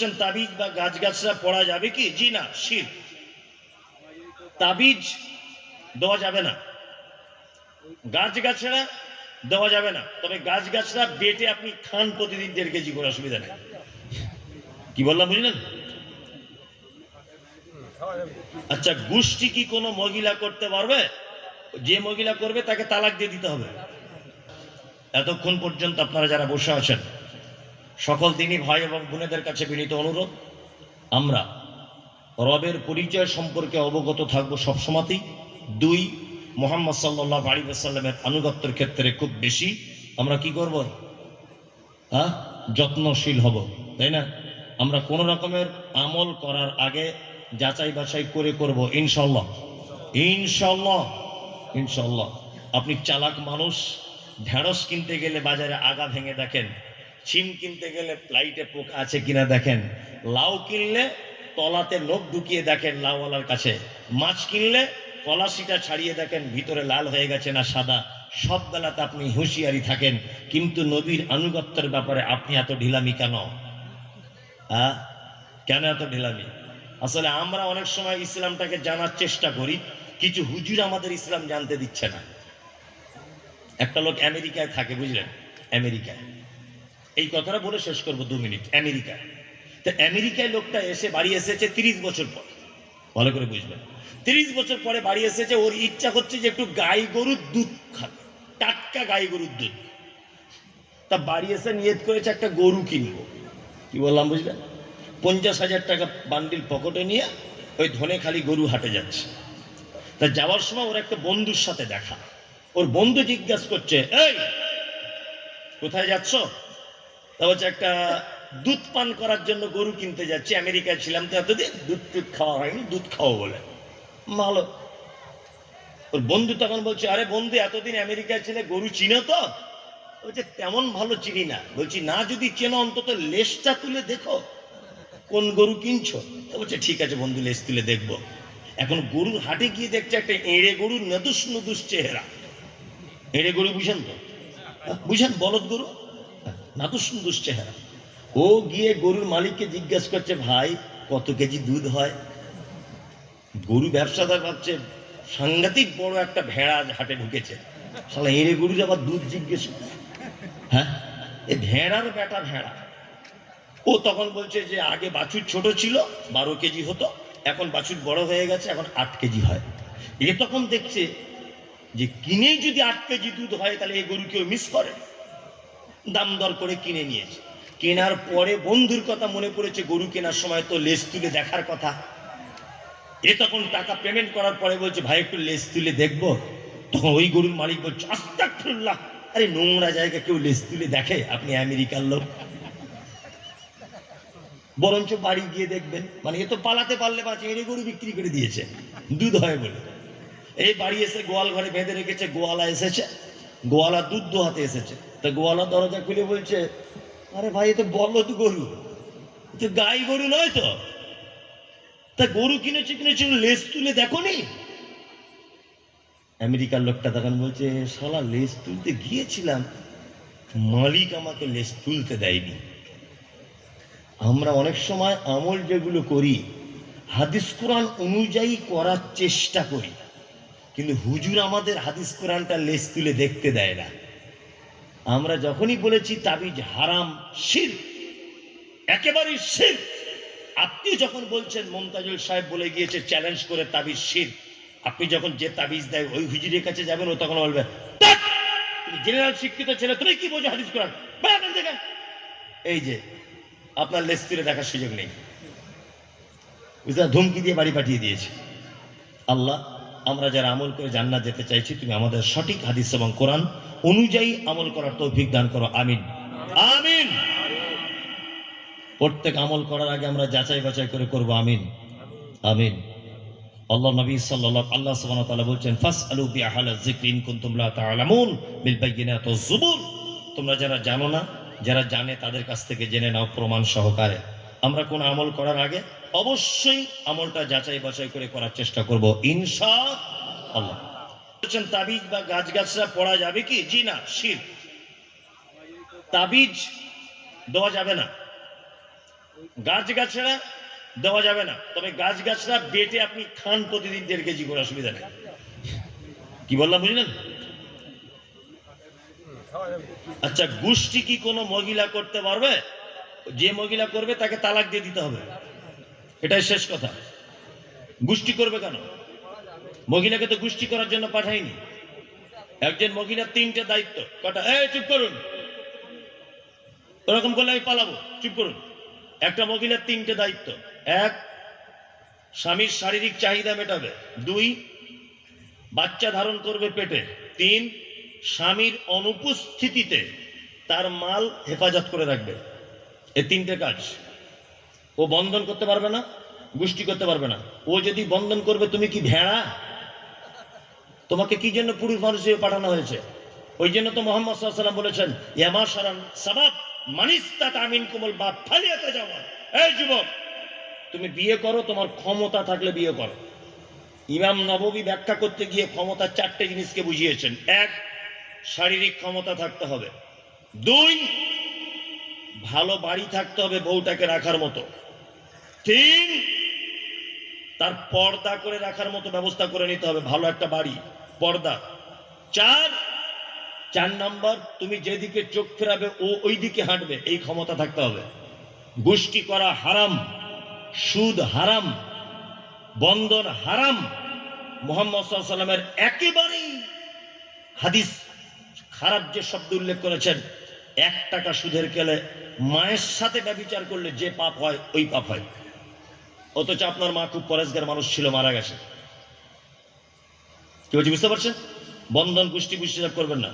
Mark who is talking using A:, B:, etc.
A: বলেছেন, তাবিজ বা গাছগাছরা পড়া যাবে কি? জি না, শির। তাবিজ দেওয়া যাবে না। গাছগাছরা দেওয়া যাবে না। তবে গাছগাছরা বেটে আপনি খান প্রতিদিন দেড় কেজি করে, অসুবিধা নেই। কি বললাম, বুঝলেন? আচ্ছা গোষ্ঠী কি কোনো মহিলা করতে পারবে? যে মহিলা করবে, তাকে তালাক দিয়ে দিতে হবে। এতক্ষণ পর্যন্ত আপনারা যারা বসে আছেন সকল দিনই ভাই এবং বোনেদের কাছে বিনীত অনুরোধ, আমরা রবের পরিচয় সম্পর্কে অবগত থাকব সবসময়তেই। দুই, মোহাম্মদ সাল্লাহ আলী সাল্লামের আনুগত্যের ক্ষেত্রে খুব বেশি আমরা কি করব? হ্যাঁ যত্নশীল হব, তাই না? আমরা কোনো রকমের আমল করার আগে যাচাই বাছাই করে করব ইনশাল্লাহ ইনশাল্লাহ ইনশাল্লাহ আপনি চালাক মানুষ, ঢেঁড়স কিনতে গেলে বাজারে আগা ভেঙে দেখেন। সিম কিনতে গেলে লাইটে পোকা আছে কিনা দেখেন। লাউ কিনলে তলাতে নখ ঢুকিয়ে দেখেন লাউওয়ালার কাছে। মাছ কিনলে কলাশিটা ছাড়িয়ে দেখেন ভিতরে লাল হয়ে গেছে না সাদা। সব বেলাতে আপনি হুঁশিয়ারি থাকেন, কিন্তু নবীর আনুগত্যের ব্যাপারে আপনি এত ঢিলামি কেন? হ্যাঁ? কেন এত ঢিলামি? আসলে আমরা অনেক সময় ইসলামটাকে জানার চেষ্টা করি, কিছু হুজুর আমাদের ইসলাম জানতে দিচ্ছে না। একটা লোক আমেরিকায় থাকে, বুঝলেন? আমেরিকায়। এই কথাটা বলে শেষ করব দু মিনিট। আমেরিকায় তো আমেরিকায় লোকটা এসে বাড়ি এসেছে তিরিশ বছর পর। ভালো করে বুঝবেন তিরিশ বছর পরে বাড়ি এসেছে, ওর ইচ্ছা হচ্ছে যে একটু গাই গরুর দুধ খাবে টাটকা গাই গরুর দুধ। তা বাড়ি এসে নিয়ত করেছে একটা গরু কিনবো। কি বললাম বুঝলেন পঞ্চাশ হাজার টাকা বান্ডিল পকেটে নিয়ে ওই ধনে খালি গরু হাটে যাচ্ছে। তা যাওয়ার সময় ওর একটা বন্ধুর সাথে দেখা। ওর বন্ধু জিজ্ঞাসা করছে, এই, কোথায় যাচ্ছ? তা বলছে, একটা দুধ পান করার জন্য গরু কিনতে যাচ্ছি, আমেরিকায় ছিলাম তো এতদিন। দুধ টুধ খাওয়া হয়নি, দুধ খাও বলে। ভালো। ওর বন্ধু তখন বলছে, আরে বন্ধু, এতদিন আমেরিকায় ছিলে, গরু চিনো তো? বলছে, তেমন ভালো চিনি না। বলছি, না, যদি চেনো, অন্তত লেসটা তুলে দেখো, কোন গরু কিনছো? বলছে, ঠিক আছে বন্ধু লেজ তুলে দেখব। এখন গরুর হাটে গিয়ে দেখছে একটা এঁড়ে গরুর নদুস নদুস চেহারা। এঁড়ে গরু বুঝেন তো? বুঝেন বলদ গরু? নাদুস নদুস চেহারা। ও গিয়ে গরুর মালিককে জিজ্ঞেস করছে, ভাই, কত কেজি দুধ হয়? গরু ব্যবসাদার ভাবছে, সাংঘাতিক বড় একটা ভেড়া হাটে ঢুকেছে। শালা এঁড়ে গরুর আবার দুধ জিজ্ঞেস হ্যাঁ? এ ভেড়ার বেটা ভেড়া। ও তখন বলছে যে, আগে বাছুর ছোট ছিল, বারো কেজি হতো, এখন বাছুর বড় হয়ে গেছে, এখন আট কেজি হয়। এ তখন দেখছে যে, কিনেই যদি আট কেজি দুধ হয়, তাহলে এই গরু কেউ মিস করে। দাম দর করে কিনে নিয়েছে। কেনার পরে বন্ধুর কথা মনে পড়েছে, গরু কেনার সময় তো লেস তুলে দেখার কথা। এ তখন টাকা পেমেন্ট করার পরে বলছে, ভাই, একটু লেস তুলে দেখব? তখন ওই গরুর মালিক বলছে আস্তাকুল্লাহ আরে নোংরা জায়গা কেউ লেস তুলে দেখে? আপনি আমেরিকার লোক। বরঞ্চ বাড়ি গিয়ে দেখবেন। মানে এ তো পালাতে পারলে বাঁচে এড়ে গরু বিক্রি করে দিয়েছে। দুধ হয় বলে। এই বাড়ি এসে গোয়াল ঘরে বেঁধে রেখেছে, গোয়ালা এসেছে। গোয়ালা দুধ দোহাতে এসেছে। তা গোয়ালা দরজা খুলে বলছে, আরে ভাই, এ তো বলদ গরু। তো গাই গরু নয় তো? তা গরু কিনেছে কিনেছে, লেজ তুলে দেখো নি আমেরিকার লোকটা তখন বলছে, শালা, লেজ তুলতে গিয়েছিলাম। মালিক আমাকে লেজ তুলতে দেয়নি। আমরা অনেক সময় আমল যেগুলো করি, হাদিস কোরআন অনুযায়ী করার চেষ্টা করি। কিন্তু হুজুর আমাদের হাদিস কোরআনটা লেজ তুলে দেখতে দেয় না। আমরা যখনই বলেছি তাবিজ হারাম, শির, একেবারেই শির, আপনি যখন বলছেন, মমতাজুল সাহেব বলে গিয়েছে চ্যালেঞ্জ করে তাবিজ শির, আপনি যখন যে তাবিজ দেয়, ওই হুজুরের কাছে যাবেন, ও তখন বলবে জেনারেল শিক্ষিত ছেলে, তুমি কি বোঝো হাদিস কোরআন? থেকে।" এই যে, আপনার লেজ তুলে দেখার সুযোগ নেই। বুঝতে ধমকি দিয়ে বাড়ি পাঠিয়ে দিয়েছে। আল্লাহ, আমরা যারা আমল করে জান্নাত যেতে চাইছি, তুমি আমাদের সঠিক হাদিস এবং কোরআন অনুযায়ী আমল করার তৌফিক দান করো, আমিন। আমিন। প্রত্যেক আমল করার আগে আমরা যাচাই বাছাই করে করব, আমিন। আমিন। আল্লাহ নবী সাল্লাল্লাহু আল্লাহ সুবহানাহু ওয়া তাআলা বলছেন, ফাসআলু বি আহলা যিকরি ইন কুনতুম লা তা'লামুন বিল বাইয়িনাতি ওয়াজ জুবুর তোমরা যারা জানো না, যারা জানে, তাদের কাছ থেকে জেনে নাও প্রমাণ সহকারে। আমরা কোন আমল করার আগে অবশ্যই আমলটা যাচাই বাছাই করে করার চেষ্টা করব ইনশা আল্লাহ বলছেন, তাবিজ বা গাছগাছরা পড়া যাবে কি? জি না শির তাবিজ দেওয়া যাবে না। গাছ গাছড়া দেওয়া যাবে না। তবে গাছ গাছড়া বেটে আপনি খান প্রতিদিন দেড় কেজি করে, অসুবিধা নেই। কি বললাম, বুঝলেন? আচ্ছা গোষ্ঠী কি কোনো মহিলা করতে পারবে? যে মহিলা করবে, তাকে তালাক দিয়ে দিতে হবে। এটাই শেষ কথা। গোষ্ঠী করবে কেন? মহিলাকে তো গোষ্ঠী করার জন্য পাঠাইনি। একজন মহিলার তিনটে দায়িত্ব। কটা? এই, চুপ করুন। ওরকম করলে আমি পালাবো। চুপ করুন। একটা মহিলার তিনটে দায়িত্ব। এক, স্বামীর শারীরিক চাহিদা মেটাবে। দুই, বাচ্চা ধারণ করবে পেটে। তিন, স্বামীর অনুপস্থিতিতে তার মাল হেফাজত করে রাখবে। এ তিনটে কাজ। ও বন্ধন করতে পারবে না, গোষ্ঠী করতে পারবে না। ও যদি বন্ধন করবে, তুমি কি ভেড়া? তোমাকে কি জন্য পুরুষ মানুষ হিসেবে পাঠানো হয়েছে? ওই জন্য তো মোহাম্মদ সাল্লাম বলেছেন ইয়ামা সারান সাবাব মানিস্তা তামিন কুমল বাপ ফালিয়াতে যাওয়া এই যুবক, তুমি বিয়ে করো, তোমার ক্ষমতা থাকলে বিয়ে করো। ইমাম নববী ব্যাখ্যা করতে গিয়ে ক্ষমতার চারটে জিনিসকে বুঝিয়েছেন। এক, শারীরিক ক্ষমতা থাকতে হবে। দুই, ভালো বাড়ি থাকতে হবে বউটাকে রাখার মতো। তিন, তার পর্দা করে রাখার মতো ব্যবস্থা করে নিতে হবে, ভালো একটা বাড়ি। পর্দা। চার চার নাম্বার, তুমি যেদিকে চোখ ফেরাবে, ও ওই দিকে হাঁটবে। এই ক্ষমতা থাকতে হবে। গোষ্ঠী করা হারাম, সুদ হারাম বন্ধন হারাম। মোহাম্মদ সাল্লামের একেবারেই হাদিস খারাপ যে শব্দ উল্লেখ করেছেন, এক টাকা সুদের কেলে মায়ের সাথে ব্যবচার করলে যে পাপ হয়, ওই পাপ হয়। অথচ আপনার মা খুব পরেশগার মানুষ ছিল, মারা গেছে। কি বুঝতে পারছেন? বন্ধন কুষ্টি পুষ্টি করবেন না।